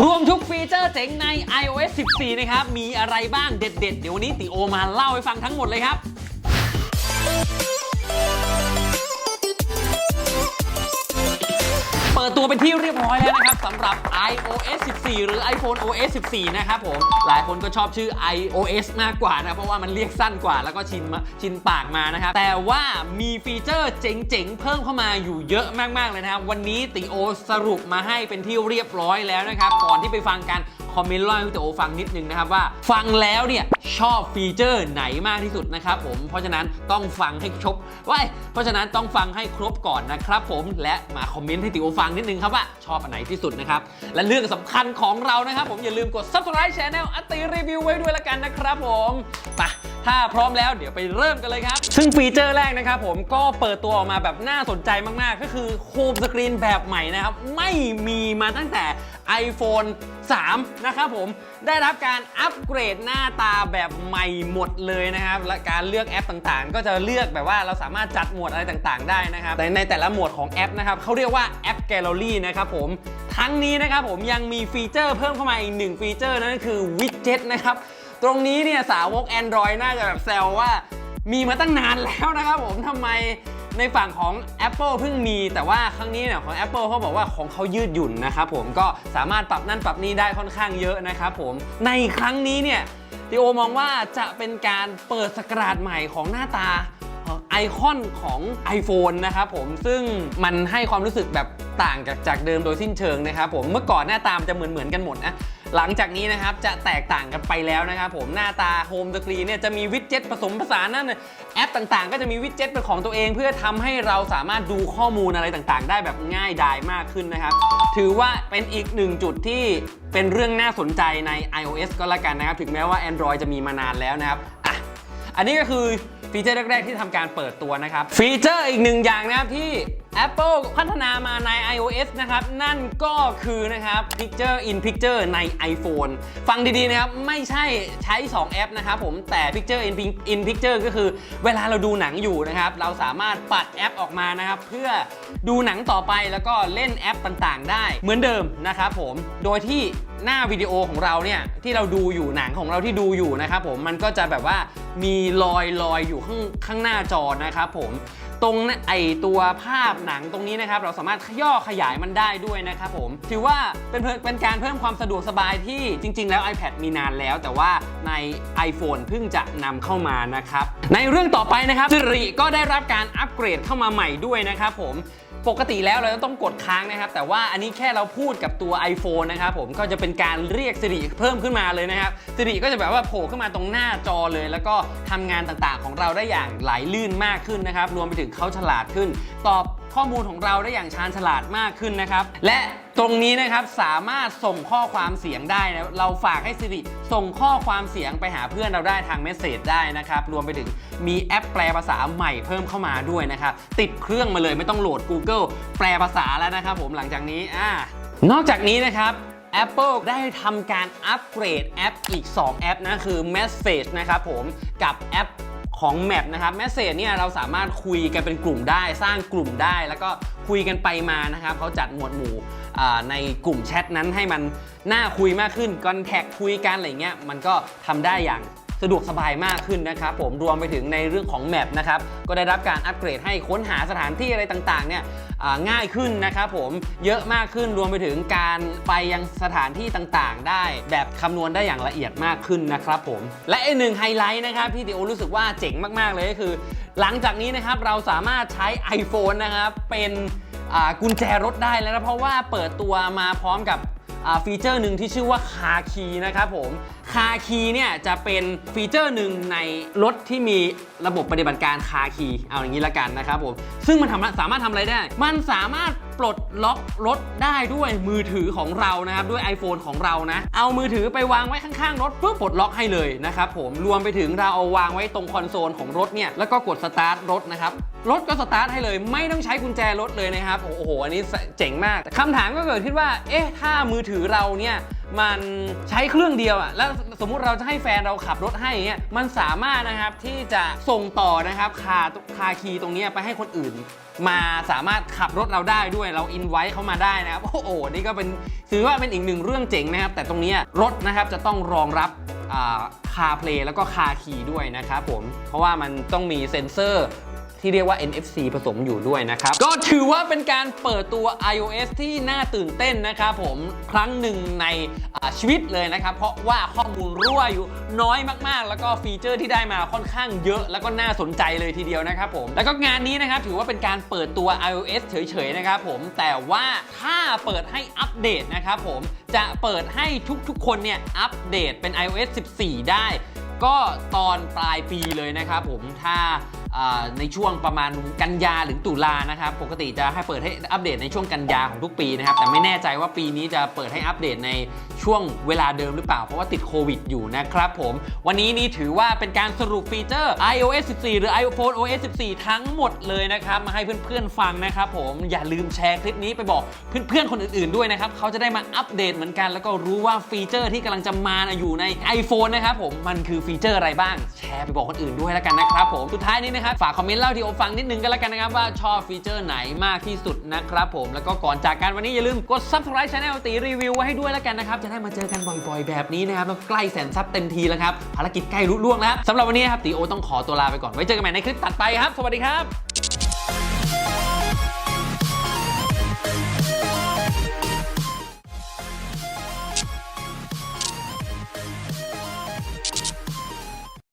รวมทุกฟีเจอร์เจ๋งใน iOS 14 นะครับ มีอะไรบ้างเด็ด ๆ เดี๋ยววันนี้ติโอมาเล่าให้ฟังทั้งหมดเลยครับ ปิดตัวเป็นที่เรียบร้อยแล้วนะครับสำหรับ iOS 14 หรือ iPhone OS 14 นะครับผม หลายคนก็ชอบชื่อ iOS มากกว่านะ เพราะว่ามันเรียกสั้นกว่าแล้วก็ชินชินปากมานะครับ แต่ว่ามีฟีเจอร์เจ๋งๆ เพิ่มเข้ามาอยู่เยอะมากๆเลยนะครับ วันนี้ติโอสรุปมาให้เป็นที่เรียบร้อยแล้วนะครับ ก่อนที่ไปฟังกัน คอมเมนต์เล่าให้ติโอฟังนิดนึงนะครับว่าฟังแล้วเนี่ยชอบฟีเจอร์ไหนมากที่สุดนะครับผมเพราะฉะนั้นต้องฟังให้ครบว้ยเพราะฉะนั้นต้องฟังให้ครบก่อนนะครับผมและมาคอมเมนต์ให้ติโอฟังนิดนึงครับว่าชอบอันไหนที่สุดนะครับและเรื่องสำคัญของเรานะครับผมอย่าลืมกด subscribe channel อติรีวิวไว้ด้วยละกันนะครับผมไปถ้าพร้อมแล้วเดี๋ยวไปเริ่มกันเลยครับ ซึ่งฟีเจอร์แรกนะครับผมก็เปิดตัวออกมาแบบน่าสนใจมากๆ ก็คือโฮมสกรีนแบบใหม่นะครับ ไม่มีมาตั้งแต่ iPhone 3 นะครับผมได้รับการอัปเกรดหน้าตาแบบใหม่หมดเลยนะครับ และการเลือกแอปต่างๆ ก็จะเลือกแบบว่าเราสามารถจัดหมวดอะไรต่างๆ ได้นะครับแต่ในแต่ละหมวดของแอปนะครับเขาเรียกว่าแอปแกลเลอรี่นะครับผมทั้งนี้นะครับผมยังมีฟีเจอร์เพิ่มเข้ามาอีกหนึ่งฟีเจอร์นั่นก็คือวิดเจ็ตนะครับตรงนี้เนี่ยสาวก Android น่าจะแบบแซวว่ามีมาตั้งนานแล้วนะครับผมทำไม ในฝั่งของ Apple เพิ่งมี แต่ว่าครั้งนี้เนี่ยของ Apple เขาบอกว่าของเขายืดหยุ่นนะครับผมก็สามารถปรับนั่นปรับนี่ได้ค่อนข้างเยอะนะครับผมในครั้งนี้เนี่ยทีโอมองว่าจะเป็นการเปิดสกราชใหม่ของหน้าตาไอคอนของ iPhone นะครับผมซึ่งมันให้ความรู้สึกแบบต่างจากจากเดิมโดยสิ้นเชิงนะครับผมเมื่อก่อนหน้าตามจะเหมือนเหมือนกันหมดนะ หลังจากนี้นะครับจะแตกต่างกันไปแล้วนะครับผมหน้าตาโฮมสกรีนเนี่ยจะมีวิดเจ็ตผสมผสานนั่นแอปต่างๆ ก็จะมีวิดเจ็ตเป็นของตัวเอง เพื่อทำให้เราสามารถดูข้อมูลอะไรต่างๆ ได้แบบง่ายดายมากขึ้นนะครับ ถือว่าเป็นอีกหนึ่งจุดที่เป็นเรื่องน่าสนใจใน iOS ก็แล้วกันนะครับ ถึงแม้ว่า Android จะมีมานานแล้วนะครับ อันนี้ก็คือฟีเจอร์แรกๆที่ทำการเปิดตัวนะครับ ฟีเจอร์อีกหนึ่งอย่างนะครับที่ Apple พัฒนามาใน iOS นะครับ นั่นก็คือนะครับ Picture in Picture ใน iPhone ฟังดีๆนะครับ ไม่ใช่ใช้ 2 แอปนะครับผมแต่ Picture in in Picture ก็คือเวลาเราดูหนังอยู่นะครับ เราสามารถปัดแอปออกมานะครับ เพื่อดูหนังต่อไปแล้วก็เล่นแอปต่างๆ ได้เหมือนเดิมนะครับผมโดยที่หน้าวิดีโอของเราเนี่ยที่เราดูอยู่หนังของเราที่ดูอยู่นะครับผมมันก็จะแบบว่า มีรอยลอยอยู่ข้างข้างหน้าจอนะครับผมตรงไอตัวภาพหนังตรงนี้นะครับ เราสามารถย่อขยายมันได้ด้วยนะครับผม ถือว่าเป็นเพิ่มเป็นการเพิ่มความสะดวกสบายที่จริง ๆ แล้ว iPad มีนานแล้ว แต่ว่าใน iPhone เพิ่งจะนำเข้ามานะครับ ในเรื่องต่อไปนะครับ Siri ก็ได้รับการอัปเกรดเข้ามาใหม่ด้วยนะครับผม ปกติแล้วเราจะต้องกดค้างนะครับ แต่ว่าอันนี้แค่เราพูดกับตัว iPhone นะครับผมก็จะเป็นการเรียกสิริเพิ่มขึ้นมาเลยนะครับสิริก็จะแบบว่าโผล่ขึ้นมาตรงหน้าจอเลย แล้วก็ทำงานต่างๆ ของเราได้อย่างไหลลื่นมากขึ้นนะครับรวมไปถึงเขาฉลาดขึ้น ตอบ ข้อมูลของเราได้อย่างชาญฉลาดมากขึ้นนะครับ และตรงนี้นะครับสามารถส่งข้อความเสียงได้นะเราฝากให้ Siri ส่งข้อความเสียงไปหาเพื่อนเราได้ทางเมสเซจได้นะครับ รวมไปถึงมีแอปแปลภาษาใหม่เพิ่มเข้ามาด้วยนะครับ ติดเครื่องมาเลยไม่ต้องโหลด Google แปลภาษาแล้วนะครับผมหลังจากนี้อ่านอกจากนี้นะครับ Apple ได้ทำการอัปเกรดแอปอีก 2 แอปนะคือ Message นะครับผมกับแอป ของแมปนะครับแมสเซจเนี่ยเราสามารถคุยกันเป็นกลุ่มได้ สร้างกลุ่มได้ แล้วก็คุยกันไปมานะครับเขาจัดหมวดหมู่ในกลุ่มแชทนั้นให้มันน่าคุยมากขึ้นคอนแทคคุยกันอะไรเงี้ยมันก็ทำได้อย่าง สะดวกสบายมากขึ้นนะครับผมรวมไปถึงในเรื่องของ Map นะครับก็ได้รับการอัปเกรดให้ค้นหาสถานที่อะไรต่างๆเนี่ยง่ายขึ้นนะครับผมเยอะมากขึ้นรวมไปถึงการไปยังสถานที่ต่างๆ ได้แบบคำนวณได้อย่างละเอียดมากขึ้นนะครับผมและอีกหนึ่งไฮไลท์นะครับที่ดิโอรู้สึกว่าเจ๋งมากๆเลยก็คือ หลังจากนี้นะครับเราสามารถใช้ iPhone นะครับเป็นกุญแจรถได้แล้วนะเพราะว่าเปิดตัวมาพร้อมกับ ฟีเจอร์หนึ่งที่ชื่อว่าคาคีนะครับผมคาคีเนี่ยจะเป็นฟีเจอร์หนึ่งในรถที่มีระบบปฏิบัติการคาคีเอาอย่างนี้ละกันนะครับผมซึ่งมันทำสามารถทำอะไรได้ มันสามารถ ปลดล็อกรถได้ด้วยมือถือของเรานะครับด้วย iPhone ของเรานะ เอามือถือไปวางไว้ข้างๆ รถเพื่อปลดล็อกให้เลยนะครับผมรวมไปถึงเราเอาวางไว้ตรงคอนโซลของรถเนี่ยแล้วก็กดสตาร์ทรถนะครับรถก็สตาร์ทให้เลยไม่ต้องใช้กุญแจรถเลยนะครับ โอ้โห อันนี้เจ๋งมากแต่คำถามก็เกิดขึ้นว่า เอ๊ะ ถ้ามือถือเราเนี่ย มันใช้เครื่องเดียวอะแล้วสมมุติเราจะให้แฟนเราขับรถให้อย่างเงี้ยมันสามารถนะครับที่จะส่งต่อนะครับคาคาคีตรงเนี้ยไปให้คนอื่น มาสามารถขับรถเราได้ด้วยเราอินไว้เข้ามาได้นะครับ โอ้โหนี่ก็เป็นถือว่าเป็นอีกหนึ่งเรื่องเจ๋งนะครับ แต่ตรงเนี้ยรถนะครับจะต้องรองรับคาเพลย์แล้วก็คาคีด้วยนะครับผม เพราะว่ามันต้องมีเซ็นเซอร์ ที่เรียกว่า NFC ผสมอยู่ด้วยนะครับ ก็ถือว่าเป็นการเปิดตัว iOS ที่น่าตื่นเต้นนะครับผมครั้งหนึ่งในชีวิตเลยนะครับ เพราะว่าข้อมูลรั่วอยู่น้อยมากๆ แล้วก็ฟีเจอร์ที่ได้มาค่อนข้างเยอะ แล้วก็น่าสนใจเลยทีเดียวนะครับผม แล้วก็งานนี้นะครับถือว่าเป็นการเปิดตัว iOS เฉยๆนะครับผมแต่ว่าถ้าเปิดให้อัปเดตนะครับผมจะเปิดให้ทุกๆ คนเนี่ยอัปเดตเป็น iOS 14 ได้ ก็ตอนปลายปีเลยนะครับผมถ้า ในช่วงประมาณกันยาหรือตุลานะครับ ปกติจะให้เปิดให้อัปเดตในช่วงกันยาของทุกปีนะครับ แต่ไม่แน่ใจว่าปีนี้จะเปิดให้อัปเดตในช่วงเวลาเดิมหรือเปล่า เพราะว่าติดโควิดอยู่นะครับผม วันนี้นี่ถือว่าเป็นการสรุปฟีเจอร์ iOS 14 หรือ iPhone OS 14 ทั้งหมดเลยนะครับ มาให้เพื่อนๆฟังนะครับผม อย่าลืมแชร์คลิปนี้ไปบอกเพื่อนๆคนอื่นๆด้วยนะครับ เขาจะได้มาอัปเดตเหมือนกัน แล้วก็รู้ว่าฟีเจอร์ที่กำลังจะมาอยู่ใน iPhone นะครับผม มันคือฟีเจอร์อะไรบ้าง แชร์ไปบอกคนอื่นด้วยแล้วกันนะครับผม สุดท้ายนี้นะครับ ฝากคอมเมนต์เล่าที่โอฟังนิดนึงกันแล้วกันนะครับ ว่าชอบฟีเจอร์ไหนมากที่สุดนะครับผม แล้วก็ก่อนจากกันวันนี้อย่าลืมกด subscribe channel ตีรีวิวไว้ให้ด้วยแล้วกันนะครับ จะได้มาเจอกันบ่อยๆ แบบนี้นะครับแล้วใกล้แสนซับเต็มทีแล้วครับ ภารกิจใกล้รุ่ล่วงแล้วสำหรับวันนี้ครับตีโอต้องขอตัวลาไปก่อน ไว้เจอกันใหม่ในคลิปตัดไปครับ สวัสดีครับ